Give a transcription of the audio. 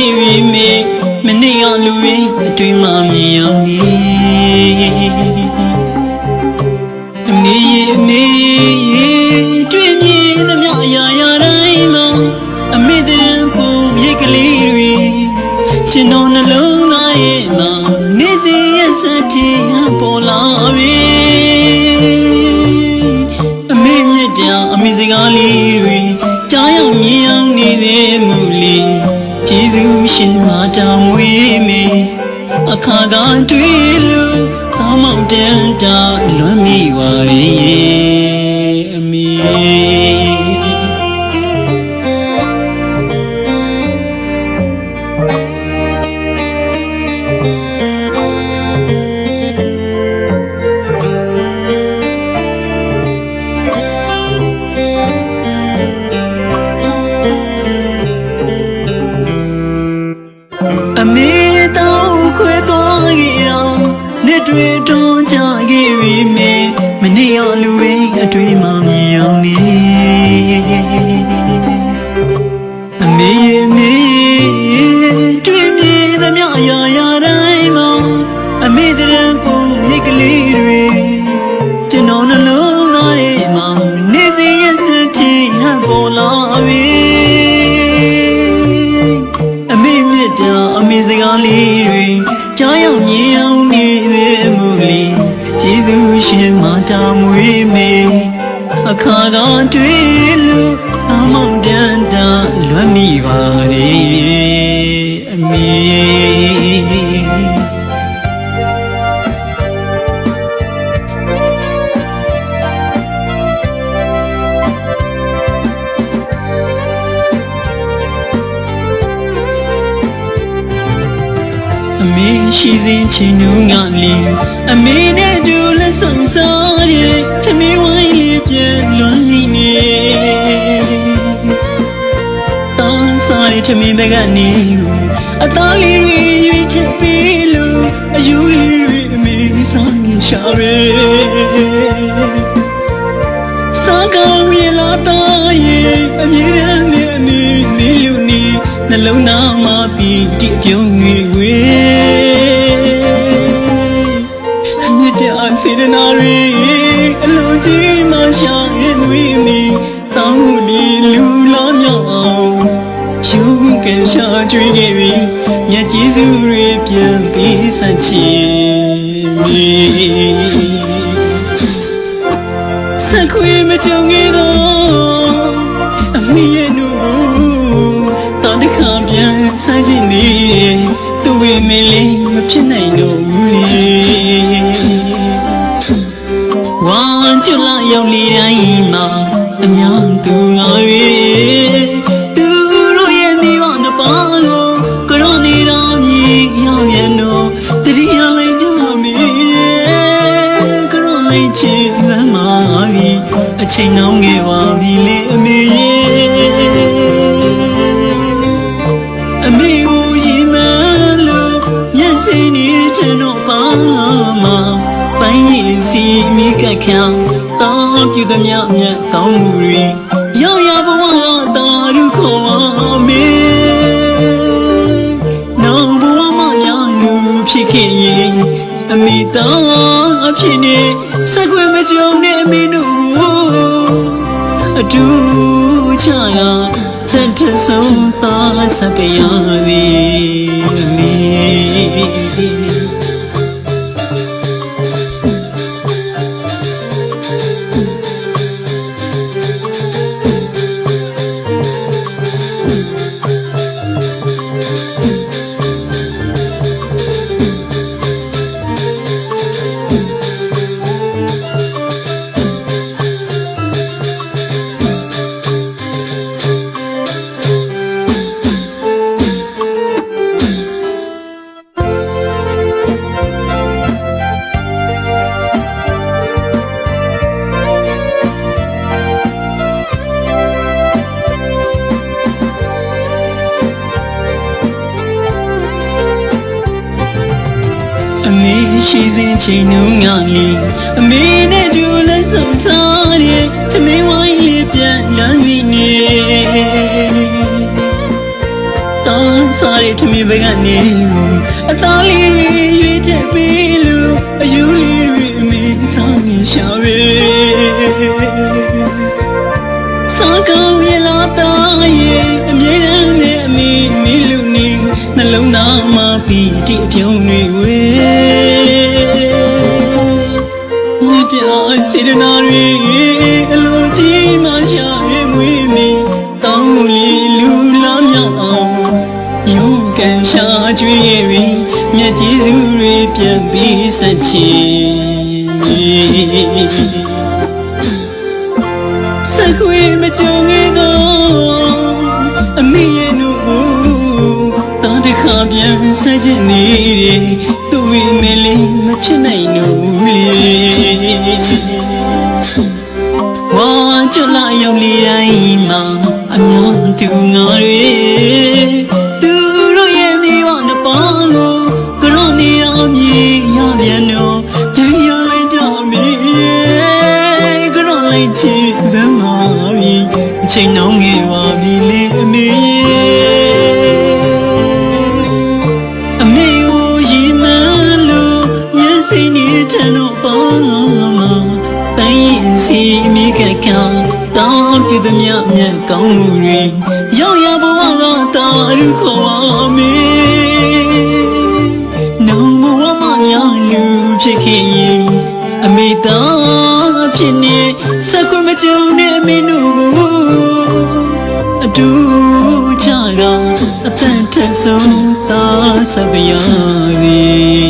မေဝီမေမနေ့ကလူရင်းအတွေ့မှမြင်အောင်နေအမေရေအမေရေတွေ့မြင်သမျှအရာရာတိုင်းမှာအမေတန်ပုံရိတ်ကလေးတွေကျွန်တော် ရှင်မတောင်ဝေးမေအခါကတွေ့လို့ကောင်းမောင်တန်တာလွမ်းမိပါရဲ့ အခါကတွေ့လို့အမောင်တန်တာလွမ်းမိပါလေအမေအမေရှိစဉ်ချင်နူးငါလေးအမေနဲ့တူလက်ဆောင် မင်းဘက်ကနေအသားလေးတွေရွေးချက်ပေးလို့အယူလေးတွေအမေစားနေရှာရဲစားကောင်းရင်လာတော့ရဲ့အမြဲတမ်းနဲ့အနေနေလူနေနှလုံးသားမှာပြီးတည်ပြုံးနေဝေမြစ်တဲ့စေရနာတွေအလုံးကြီးမှရှာရင်ဝေမီတောင်း ကင်ရှာကျွေးခဲ့ပြီမြတ်ကျေးဇူးတွေပြန်ပြီးဆက်ချီစခွေမကြုံခဲ့တော့အမေရဲ့နူတန်တခါပြန်ဆိုင်ချင်နေသူဝေမင်းလေးမဖြစ်နိုင်တော့ဘူးလေဝမ်းကျွလာရောက်လေတိုင်းမှာအများ စိနဲ့ကျွန်တော်ပါမှာပိုင်းရည်စီမိကခံတောင်းပြသမျှမြတ်ကောင်းမှုတွေရောက်ရဘဝတာရုခေါ်ပါမေနောင်ဘဝမှာညာလူဖြစ်ခဲ့ရင်အမိသားအဖြစ်နဲ့စကွယ်မကြုံတဲ့အမေတို့ကိုအတူချရာတန်ထဆုံးသားစပရသည်အမေ အ ရှိစဉ်ချိန်နှုံးကလေးအမေနဲ့တူလက်ဆုံစားတဲ့တမင်းဝိုင်းလေးပြန်လမ်းမိနေတောင်းစားတဲ့တမင်းဘက်ကနေအသားလေးတွေရွေးတဲ့ပေးလို့အယူလေးတွေအမေစားနေရှာပဲစောကောင်းရလာတော့ရဲ့အမြဲတမ်းနဲ့အမေမိလူနေနှလုံးသားမှာပီတိအပြုံးတွေဝေး စေတနာတွေအလိုကြီးမှရှာရမွေးမီတောင်းလီလူလာမြအောင်ယုံကန်ရှာကြွေးပြီးမြတ်ကြီးစုတွေပြန်ပြီးဆက်ချီစခွေမကြုံခဲ့တော့အမေရဲ့နှုတ်ကိုတောင်းတစ်ခါပြန်ဆက်ချင်နေတယ်သူ့ဝိမလေးမဖြစ်နိုင်လို့လေဝါချ လာရောက်လေတိုင်းမှာအများသူငါတွေသူတို့ရဲ့မိဘနှစ်ပါးကိုကြောနေအောင်မြည်ရပြန်တော့တရားလိုက်တော့မီကြောလိုက်ချစ်စမ်းပါပြီအချိန်နှောင်းငယ်ပါပြီလေအမေအမေကိုရင်မလို့မျက်စိနဲ့ထန်တော့ပါမှာတိုင်းရင်စီမိကကံ တောင်းပြသည်မြတ်မြတ်ကောင်းမှုတွေရောက်ရဘဝကတာရုခေါ်ပါမေနောင်ဘဝမများလူဖြစ်ခဲ့ရင်အမေသားဖြစ်နေစကွမကြုံတဲ့အမေတို့ကိုအတူချကအတန်ထဆုံးသာစပရပြီ